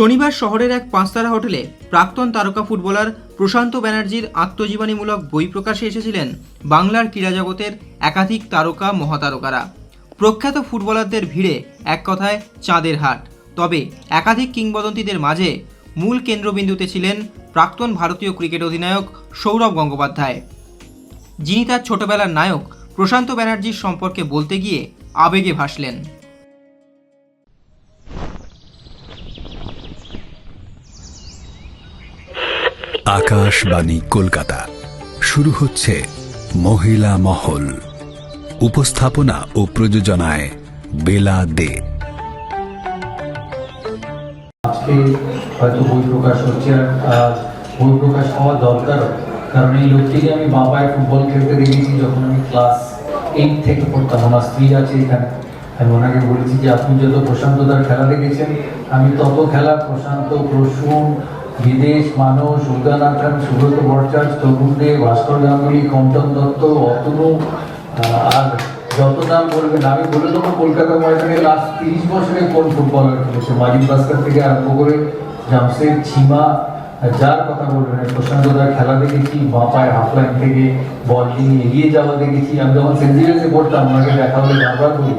শনিবার শহরের এক পাঁচতারা হোটেলে প্রাক্তন তারকা ফুটবলার প্রশান্ত ব্যানার্জির আত্মজীবনীমূলক বই প্রকাশে এসেছিলেন বাংলার ক্রীড়া জগতের একাধিক তারকা মহাতারকারা। প্রখ্যাত ফুটবলারদের ভিড়ে এক কথায় চাঁদের হাট। তবে একাধিক কিংবদন্তিদের মাঝে মূল কেন্দ্রবিন্দুতে ছিলেন প্রাক্তন ভারতীয় ক্রিকেট অধিনায়ক সৌরভ গঙ্গোপাধ্যায়। যিনি তার ছোটবেলার নায়ক প্রশান্ত ব্যানার্জির সম্পর্কে বলতে গিয়ে আবেগে ভাসলেন। আকাশবাণী কলকাতা। শুরু হচ্ছে মহিলা মহল। উপস্থাপনা ও প্রযোজনায় বেলা দে। আজকে হয়তো বই প্রকাশ হচ্ছে বই প্রকাশ দরকার কারণ এই লোকটিকে আমি বাবায় ফুটবল খেলতে দেখেছি যখন আমি ক্লাস এইট থেকে পড়তাম। আমার স্ত্রী আছে এখানে। আমি ওনাকে বলেছি যে, আপনি যত প্রশান্তদার খেলা দেখেছেন, আমি তত খেলা প্রশান্ত, প্রসূন বিদেশ মানুষ, উদয়নাথন, সুব্রত ভট্টাচার্য, তরুণ দে ভাস্কর গাঙ্গুলি কম্পন দত্ত, অতনু আর যত নাম বলবেন, আমি বলে দেবো কলকাতা ময়দানে লাস্ট তিরিশ বছরে কোন ফুটবলার খেলেছে? মাজিদ ভাস্কর থেকে আরম্ভ করে জামশেদ ছিমা যার কথা বলবেন প্রশান্ত দার খেলা দেখেছি, বাঁ পায়ে হাফ লাইন থেকে বল নিয়ে এগিয়ে যাওয়া দেখেছি। আমি যখন সেন্ট পড়তাম, ওনাকে দেখা হলে বারবার করি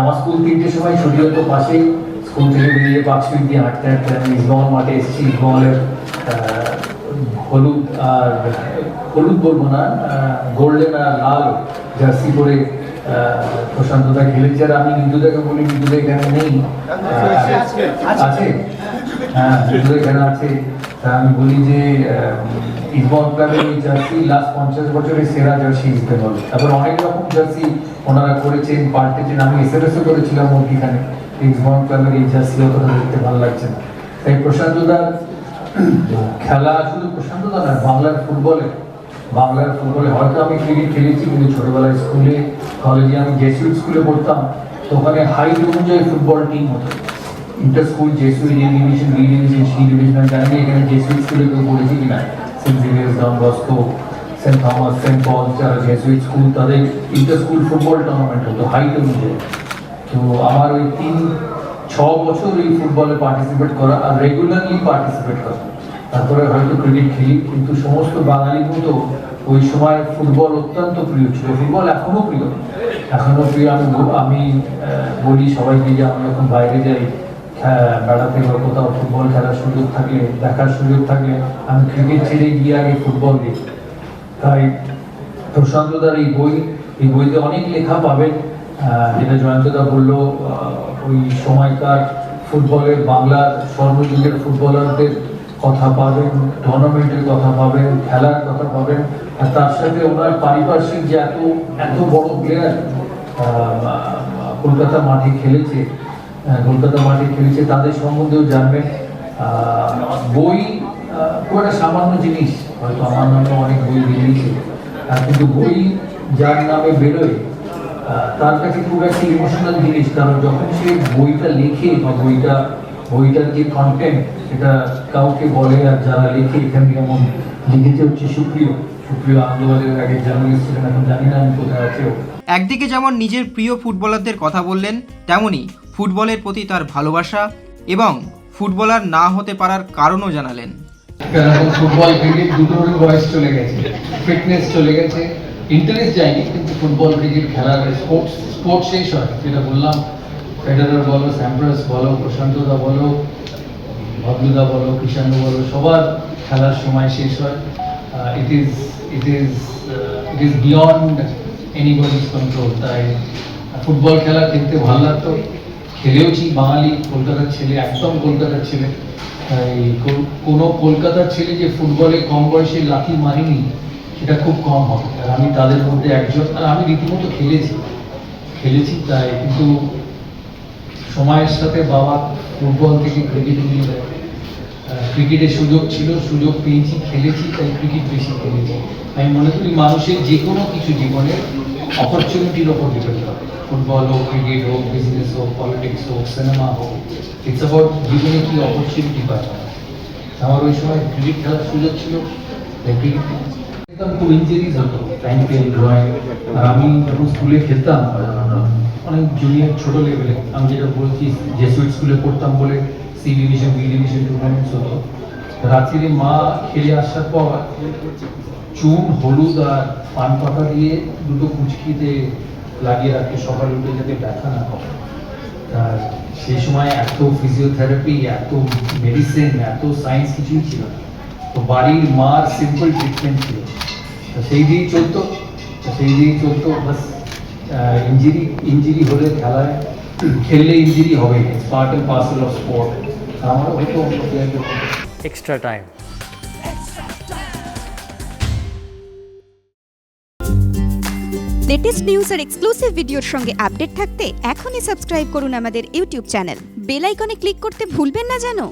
আমার স্কুল তিনটের সময় ছুটি হতো পাশেই থেকে বেরিয়ে পাঁচমিনিট দিয়ে হাঁটতে হাঁটতে আমি ইসবহল মাঠে এসেছি ইসবহলের আহ, হলুদ আর হলুদ বলব না গোল্ডেন আর লাল জার্সি পরে আহ, প্রশান্ত দা খেলেছে আর আমি নিন্দুদাকে বলি নিন্দুদা এখানে নেই আছে হ্যাঁ এখানে আছে তা আমি বলি যে ইসবহল ক্লাবের এই জার্সি লাস্ট পঞ্চাশ বছরের সেরা জার্সি ইস্ট বেঙ্গল তারপর অনেক রকম জার্সি ওনারা করেছেন পাল্টেছেন আমি এস এর এসও করেছিলাম ওইখানে ইসবহল ক্লাবের এই জার্সি অতটা দেখতে ভালো লাগছে না। তাই প্রশান্ত দার খেলা শুধু প্রশান্ত দা নয়, বাংলার ফুটবলে বাংলার ফুটবলে। হয়তো আমি ক্রিকেট খেলেছি, কিন্তু ছোটবেলায় স্কুলে কলেজে আমি জেসুইট স্কুলে পড়তাম, তো ওখানে হাইট অনুযায়ী ফুটবল টিম হতো। Inter school Jesuit division B division C division আমি জানি না এখানে জেসুইট স্কুলে কেউ পড়েছি কিনা। Saint Xavier's Don Bosco Saint Thomas Saint Paul যারা জেসুইট স্কুল তাদের ইন্টার স্কুল ফুটবল টুর্নামেন্ট হতো হাইট অনুযায়ী তো আমার ওই তিন, ছ বছর এই ফুটবলে পার্টিসিপেট করা আর রেগুলারলি পার্টিসিপেট করা। তারপরে হয়তো ক্রিকেট খেলি, কিন্তু সমস্ত বাঙালির মতো ওই সময় ফুটবল অত্যন্ত প্রিয় ছিল। ফুটবল এখনও প্রিয়। এখনও প্রিয় আমি আমি বলি সবাইকে যে আমি যখন বাইরে যাই বেড়াতে বা কোথাও ফুটবল খেলার সুযোগ থাকলে, দেখার সুযোগ থাকলে, আমি ক্রিকেট ছেড়ে গিয়ে আগে ফুটবল দেখি। তাই প্রশান্তদার এই বই, এই বইতে অনেক লেখা পাবেন। যেটা জয়ন্তদা বলল ওই সময়কার ফুটবলের, বাংলার স্বর্ণযুগের ফুটবলারদের কথা পাবেন টুর্নামেন্টের কথা পাবেন, খেলার কথা পাবেন। আর তার সাথে ওনার পারিপার্শ্বিক যে এত এত বড় প্লেয়ার কলকাতা মাঠে খেলেছে কলকাতা মাঠে খেলেছে, তাদের সম্বন্ধেও জানবেন। বই খুব একটা সামান্য জিনিস, হয়তো আমার নামে অনেক বই বেরিয়েছে। কিন্তু বই যার নামে বেরোয় তার কাছে খুব একটা ইমোশনাল জিনিস কারণ যখন সে বইটা লেখে বা বইটা বইটার যে কন্টেন্ট সেটা কাউকে বলে আর যারা লেখে এখানে যেমন লিখেছে হচ্ছে সুপ্রিয় সুপ্রিয় আন্দোলনের আগে জার্নালিস্ট ছিলেন এখন জানি না আমি কোথায় আছে একদিকে যেমন নিজের প্রিয় ফুটবলারদের কথা বললেন তেমনি ফুটবলের প্রতি তার ভালোবাসা এবং ফুটবলার না হতে পারার কারণও জানালেন। ফুটবল ক্রিকেট দুটোরই বয়স চলে গেছে ফিটনেস চলে গেছে ইন্টারেস্ট যায়নি কিন্তু ফুটবল ক্রিকেট খেলার স্পোর্টস স্পোর্টস শেষ হয় যেটা বললাম ফেডারার বলো স্যাম্প্রাস বলো, প্রশান্তদা বলো, ভদ্রদা বলো কৃষাণু বলো, সবার খেলার সময় শেষ হয়। It is it is it is beyond anybody's control তাই ফুটবল খেলা দেখতে ভালো লাগতো। খেলেওছি, বাঙালি, কলকাতার ছেলে, একদম কলকাতার ছেলে। তাই কোনো কলকাতার ছেলে যে ফুটবলে কম বয়সে লাথি মারিনি সেটা খুব কম হবে। আর আমি তাদের মধ্যে একজন, আর আমি রীতিমতো খেলেছি। খেলেছি তাই, কিন্তু সময়ের সাথে বাবা ফুটবল থেকে ক্রিকেটে নিয়ে যায়। ক্রিকেটের সুযোগ ছিল, সুযোগ পেয়েছি, খেলেছি, তাই ক্রিকেট বেশি খেলেছি। আমি মনে করি মানুষের যে কোনো কিছু জীবনে অপরচুনিটির ওপর ডিপেন্ড করে। ফুটবল হোক, ক্রিকেট হোক বিজনেস হোক পলিটিক্স হোক সিনেমা হোক ইটস অ্যাবাউট জীবনে কি অপরচুনিটি পায় আমার ওই সময় ক্রিকেট খেলার সুযোগ ছিল, তাই ক্রিকেট খুব ইঞ্জুরিজ হতো টাইম পেন ড্রয়িং আর আমি যখন স্কুলে খেলতাম অনেক জুনিয়র ছোট লেভেলে আমি যেটা বলছি জেসুইট স্কুলে পড়তাম বলে C division B division tournaments হতো। রাত্রিরে মা খেলে আসার পর চুন, হলুদ আর পান পাতা দিয়ে দুটো কুচকিতে লাগিয়ে রাখে, সকালে উঠে যাতে ব্যথা না হয়। আর সেই সময় এত ফিজিওথেরাপি এত মেডিসিন এত সায়েন্স কিছুই ছিল তো বাড়ির মার সিম্পল ট্রিটমেন্ট ছিল। তো সেই দিয়েই চলতো সেই দিয়েই চলতো বাস ইঞ্জুরি ইঞ্জুরি হলে খেলায় খেললে ইঞ্জুরি হবে part and parcel of sport আমার হয়তো অন্য প্লেয়ারদের extra time. লেটেস্ট নিউজ আর এক্সক্লুসিভ ভিডিওর সঙ্গে আপডেট থাকতে এখনই সাবস্ক্রাইব করুন আমাদের ইউটিউব চ্যানেল বেল আইকনে ক্লিক করতে ভুলবেন না জানো?